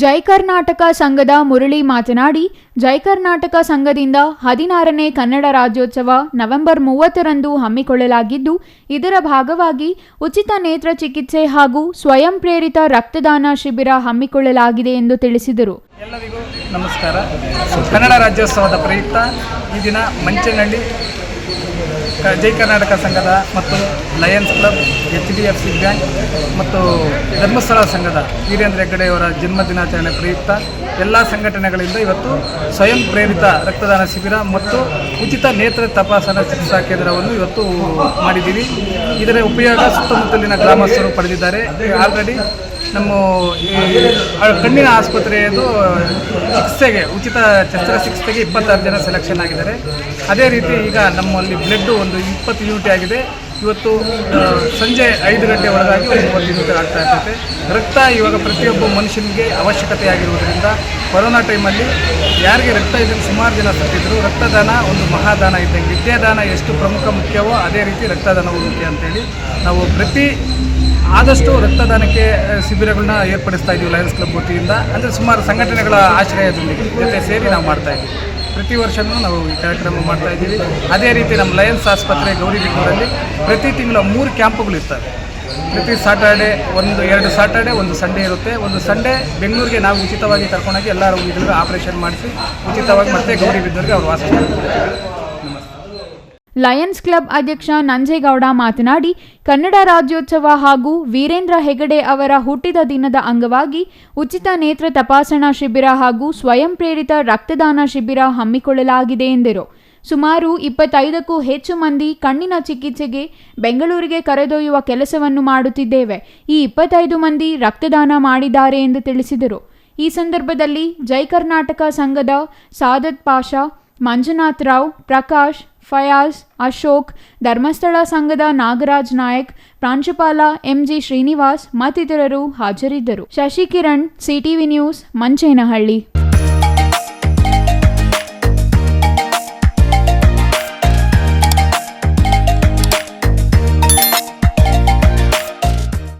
ಜೈ ಕರ್ನಾಟಕ ಸಂಘದ ಮುರಳಿ ಮಾತನಾಡಿ, ಜೈ ಕರ್ನಾಟಕ ಸಂಘದಿಂದ ಹದಿನಾರನೇ ಕನ್ನಡ ರಾಜ್ಯೋತ್ಸವ ನವೆಂಬರ್ ಮೂವತ್ತರಂದು ಹಮ್ಮಿಕೊಳ್ಳಲಾಗಿದ್ದು, ಇದರ ಭಾಗವಾಗಿ ಉಚಿತ ನೇತ್ರ ಚಿಕಿತ್ಸೆ ಹಾಗೂ ಸ್ವಯಂ ಪ್ರೇರಿತ ರಕ್ತದಾನ ಶಿಬಿರ ಹಮ್ಮಿಕೊಳ್ಳಲಾಗಿದೆ ಎಂದು ತಿಳಿಸಿದರು. ಎಲ್ಲರಿಗೂ ನಮಸ್ಕಾರ. ಕನ್ನಡ ರಾಜ್ಯೋತ್ಸವದ ಪ್ರಯುಕ್ತ ಈ ದಿನ ಮಂಚನಹಳ್ಳಿ ಜೈ ಕರ್ನಾಟಕ ಸಂಘದ ಮತ್ತು Lions club H D F C bank ಮತ್ತು ಧರ್ಮಸ್ಥಳ ಸಂಘದ ವೀರೇಂದ್ರ ಹೆಗ್ಗಡೆಯವರ ಜನ್ಮ ದಿನಾಚರಣೆ ಪ್ರಯುಕ್ತ ಎಲ್ಲ ಸಂಘಟನೆಗಳಿಂದ ಇವತ್ತು ಸ್ವಯಂ ಪ್ರೇರಿತ ರಕ್ತದಾನ ಶಿಬಿರ ಮತ್ತು ಉಚಿತ ನೇತ್ರ ತಪಾಸಣಾ ಚಿಕಿತ್ಸಾ ಕೇಂದ್ರವನ್ನು ಇವತ್ತು ಮಾಡಿದ್ದೀವಿ. ಇದರ ಉಪಯೋಗ ಸುತ್ತಮುತ್ತಲಿನ ಗ್ರಾಮಸ್ಥರು ಪಡೆದಿದ್ದಾರೆ. ಆಲ್ರೆಡಿ ನಮ್ಮ ಕಣ್ಣಿನ ಆಸ್ಪತ್ರೆಯದು ಚಿಕಿತ್ಸೆಗೆ ಉಚಿತ ಶಸ್ತ್ರಚಿಕಿತ್ಸೆಗೆ ಇಪ್ಪತ್ತಾರು ಜನ ಸೆಲೆಕ್ಷನ್ ಆಗಿದ್ದಾರೆ. ಅದೇ ರೀತಿ ಈಗ ನಮ್ಮಲ್ಲಿ ಬ್ಲಡ್ ಒಂದು ಇಪ್ಪತ್ತು ಯೂನಿಟ್ ಆಗಿದೆ. ಇವತ್ತು ಸಂಜೆ ಐದು ಗಂಟೆ ಒಳಗಾಗಿ ಒಂದು ಯೂನಿಟ್ ಆಗ್ತಾ ಇರ್ತದೆ ರಕ್ತ ಇವಾಗ ಪ್ರತಿಯೊಬ್ಬ ಮನುಷ್ಯನಿಗೆ ಅವಶ್ಯಕತೆ ಆಗಿರುವುದರಿಂದ ಕೊರೋನಾ ಟೈಮಲ್ಲಿ ಯಾರಿಗೆ ರಕ್ತ ಇದ್ದರೆ ಸುಮಾರು ಜನ ಸತ್ತಿದ್ರು. ರಕ್ತದಾನ ಒಂದು ಮಹಾದಾನ ಇದ್ದಂಗೆ. ವಿದ್ಯಾದಾನ ಎಷ್ಟು ಪ್ರಮುಖ ಮುಖ್ಯವೋ ಅದೇ ರೀತಿ ರಕ್ತದಾನವೂ ಮುಖ್ಯ ಅಂತೇಳಿ ನಾವು ಪ್ರತಿ ಆದಷ್ಟು ರಕ್ತದಾನಕ್ಕೆ ಶಿಬಿರಗಳನ್ನ ಏರ್ಪಡಿಸ್ತಾ ಇದ್ದೀವಿ ಲಯನ್ಸ್ ಕ್ಲಬ್ ವತಿಯಿಂದ. ಅಂದರೆ ಸುಮಾರು ಸಂಘಟನೆಗಳ ಆಶ್ರಯದೊಂದಿಗೆ ಜೊತೆ ಸೇರಿ ನಾವು ಮಾಡ್ತಾ ಇದ್ದೀವಿ ಪ್ರತಿ ವರ್ಷವೂ ನಾವು ಈ ಕಾರ್ಯಕ್ರಮ ಮಾಡ್ತಾ ಇದ್ದೀವಿ ಅದೇ ರೀತಿ ನಮ್ಮ ಲಯನ್ಸ್ ಆಸ್ಪತ್ರೆ ಗೌರಿಬಿದೂರಲ್ಲಿ ಪ್ರತಿ ತಿಂಗಳು ಮೂರು ಕ್ಯಾಂಪ್ಗಳು ಇರ್ತವೆ. ಪ್ರತಿ ಸಾಟರ್ಡೆ ಒಂದು, ಎರಡು ಸಾಟರ್ಡೆ ಒಂದು ಸಂಡೇ ಇರುತ್ತೆ. ಒಂದು ಸಂಡೇ ಬೆಂಗಳೂರಿಗೆ ನಾವು ಉಚಿತವಾಗಿ ಕರ್ಕೊಂಡೋಗಿ ಎಲ್ಲರೂ ರೋಗಿಗಳಿಗೆ ಆಪರೇಷನ್ ಮಾಡಿಸಿ, ಉಚಿತವಾಗಿ ಮತ್ತೆ ಗೌರಿಬಿದೂರಿಗೆ ಅವರು ವಾಸ ನಮಸ್ತೆ ಲಯನ್ಸ್ ಕ್ಲಬ್ ಅಧ್ಯಕ್ಷ ನಂಜೇಗೌಡ ಮಾತನಾಡಿ, ಕನ್ನಡ ರಾಜ್ಯೋತ್ಸವ ಹಾಗೂ ವೀರೇಂದ್ರ ಹೆಗಡೆ ಅವರ ಹುಟ್ಟಿದ ದಿನದ ಅಂಗವಾಗಿ ಉಚಿತ ನೇತ್ರ ತಪಾಸಣಾ ಶಿಬಿರ ಹಾಗೂ ಸ್ವಯಂ ಪ್ರೇರಿತ ರಕ್ತದಾನ ಶಿಬಿರ ಹಮ್ಮಿಕೊಳ್ಳಲಾಗಿದೆ ಎಂದರು. ಸುಮಾರು ಇಪ್ಪತ್ತೈದಕ್ಕೂ ಹೆಚ್ಚು ಮಂದಿ ಕಣ್ಣಿನ ಚಿಕಿತ್ಸೆಗೆ ಬೆಂಗಳೂರಿಗೆ ಕರೆದೊಯ್ಯುವ ಕೆಲಸವನ್ನು ಮಾಡುತ್ತಿದ್ದೇವೆ. ಈ ಇಪ್ಪತ್ತೈದು ಮಂದಿ ರಕ್ತದಾನ ಮಾಡಿದ್ದಾರೆ ಎಂದು ತಿಳಿಸಿದರು. ಈ ಸಂದರ್ಭದಲ್ಲಿ ಜೈ ಕರ್ನಾಟಕ ಸಂಘದ ಸಾದತ್ ಪಾಷಾ, ಮಂಜುನಾಥ್ ರಾವ್, ಪ್ರಕಾಶ್ ಫಯಾಜ್, ಅಶೋಕ್, ಧರ್ಮಸ್ಥಳ ಸಂಘದ ನಾಗರಾಜ್ ನಾಯಕ್, ಪ್ರಾಂಶುಪಾಲ ಎಂಜಿ ಶ್ರೀನಿವಾಸ್ ಮತ್ತಿತರರು ಹಾಜರಿದ್ದರು. Shashikiran, CTV news, Manchenahalli.